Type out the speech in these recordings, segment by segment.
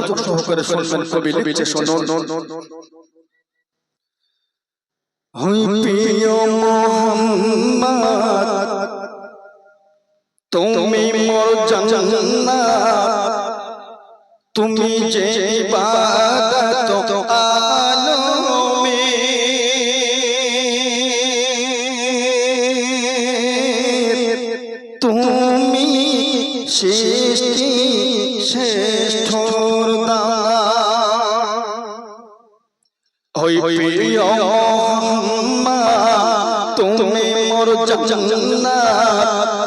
মনোযোগ সহকারে শুনবেন কবি লিখছে শুনুন। হই প্রিয় মোহাম্মদ তুমি মোর জান্নাত তুমি যে ইবাদত আলমে তুমি সৃষ্টি শ্রেষ্ঠ হই প্রিয় মোহাম্মদ তুমি মোর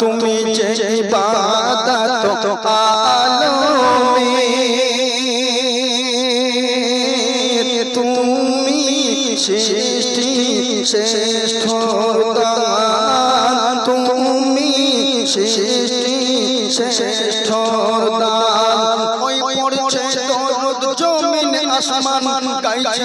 তুমি যে তুমি সৃষ্টি তুমি সৃষ্টি শ্রেষ্ঠ ওই আসমান গাইছে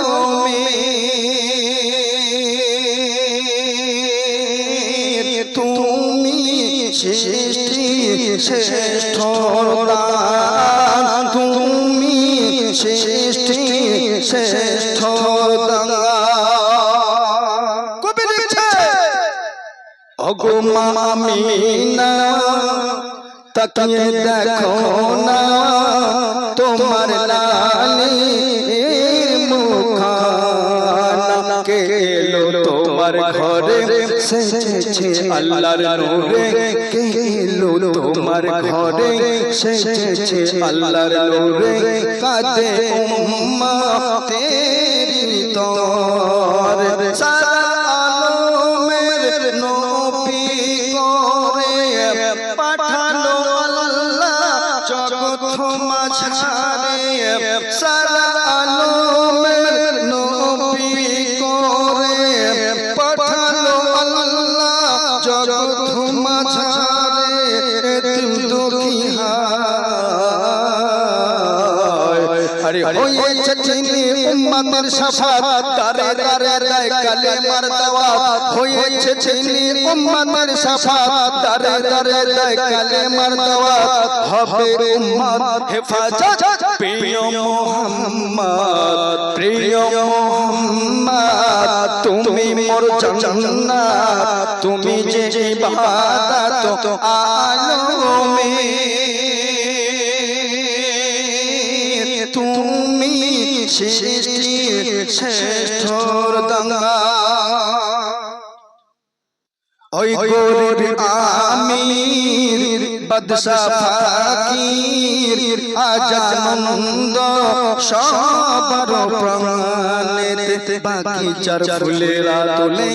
সৃষ্টি শ্রেষ্ঠ দান। তুমি সৃষ্টি শ্রেষ্ঠ দান। কবি লিখছে অগো দেখো না তোমার লালি তোমার ঘরে সেজেছে আল্লাহর নূরে কেলো তোমার ঘরে সেজেছে আল্লাহর নূরে কাদে উম্মা তেরি তোর সারা আলমের নবী করে পাঠালো আল্লাহ জগৎ মাঝারে। সারা হয়েছে চিনি উম্মতের সাফাত তারে তারে দেয় কালেমার দাওয়াত হয়েছে চিনি উম্মতের সাফাত তারে তারে দেয় কালেমার দাওয়াত হবে উম্মত হেফাজত প্রিয় মোহাম্মদ প্রিয় মোহাম্মদ তুমি মোর জান্নাত তুমি যে ইবাদত আলমে সৃষ্টি শ্রেষ্ঠ দাঙ্গা। ওই আমির বাদশাহ ফাকির সবার প্রাণেতে বাকি চার ফুলেরা তোলে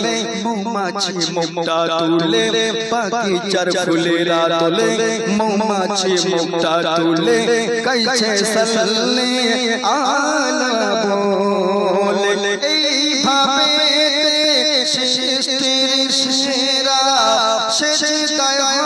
মৌমাছি মুক্তা তুলে, বাকি চার ফুলেরা তোলে মৌমাছি মুক্তা তুলে, কাইছে সল্লে আলা বলে, এইভাবে হয়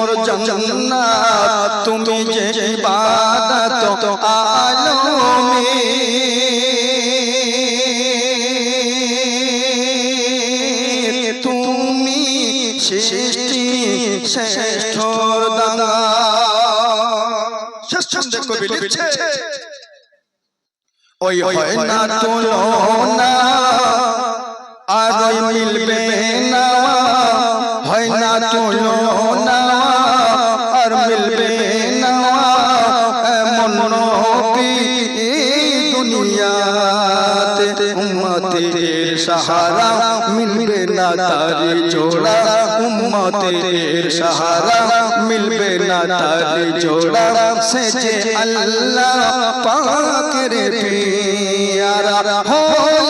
মোর জান্নাত তুমি যে ইবাদত আলমে। তুমি সৃষ্টি শ্রেষ্ঠ কবি ওই হয় না তুলনা আর মিলবে না হয় না তুলনা। দুনিয়াতে উম্মতের সাহারা মিলবে না তার জোড়া। উম্মতের সাহারা মিলবে না তার জোড়া। সেজে আল্লাহ পাকের পিয়ারা হয়ে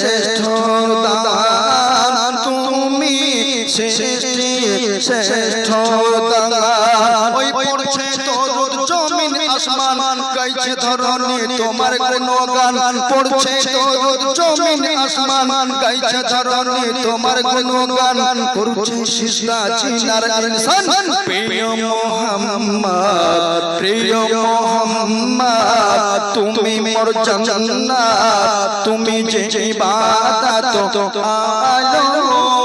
শ্রেষ্ঠ দান তুমি সৃষ্টি শ্রেষ্ঠ দান ওই পড়ছে তোর জমিন আসমান। গাইছে ধরনে তোমার গুণগান পড়ছে তোর জমিন আসমান। গাইছে ধরনে তোমার গুণগান করছে সিজদা চিনার ইনসান। প্রিয় মোহাম্মদ প্রিয় মোহাম্মদ তুমি মোর জান্নাত তুমি যে ইবাদত আলো